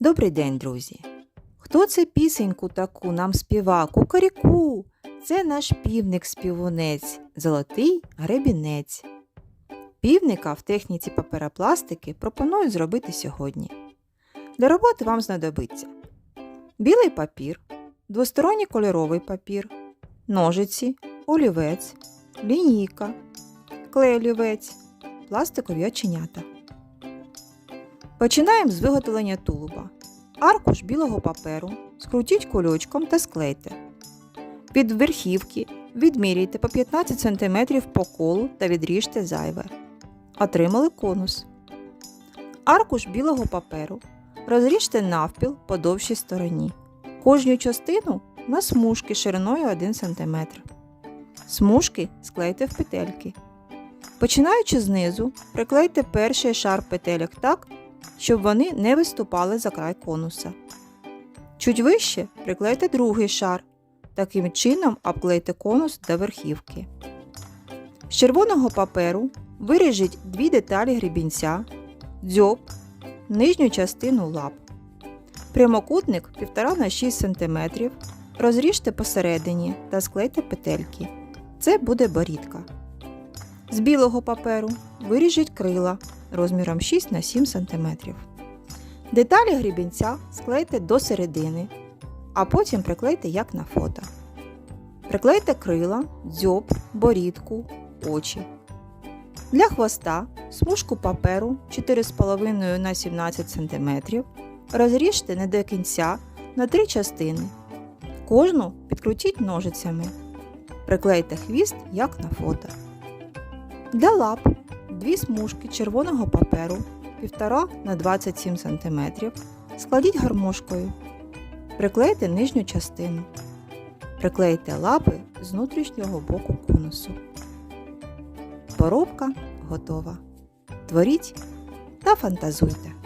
Добрий день, друзі! Хто це пісеньку таку нам співа? Кукаріку! Це наш півник-співунець, золотий гребінець. Півника в техніці паперопластики пропоную зробити сьогодні. Для роботи вам знадобиться білий папір, двосторонній кольоровий папір, ножиці, олівець, лінійка, клей олівець, пластикові оченята. Починаємо з виготовлення тулуба. Аркуш білого паперу скрутіть кульочком та склейте. Від верхівки відміряйте по 15 см по колу та відріжте зайве. Отримали конус. Аркуш білого паперу розріжте навпіл по довшій стороні. Кожну частину на смужки шириною 1 см. Смужки склейте в петельки. Починаючи знизу, приклейте перший шар петельок так, щоб вони не виступали за край конуса. Чуть вище приклейте другий шар. Таким чином обклейте конус до верхівки. З червоного паперу виріжіть дві деталі гребінця, дзьоб, нижню частину лап. Прямокутник 1,5 на 6 см розріжте посередині та склейте петельки. Це буде борідка. З білого паперу виріжіть крила розміром 6 на 7 см. Деталі грібінця склейте до середини, а потім приклейте як на фото. Приклейте крила, дзьоб, борідку, очі. Для хвоста смужку паперу 4,5 на 17 см розріжте не до кінця на три частини. Кожну підкрутіть ножицями. Приклейте хвіст як на фото. Для лап дві смужки червоного паперу 1,5 на 27 см складіть гармошкою. Приклейте нижню частину. Приклейте лапи з внутрішнього боку конусу. Поробка готова. Творіть та фантазуйте.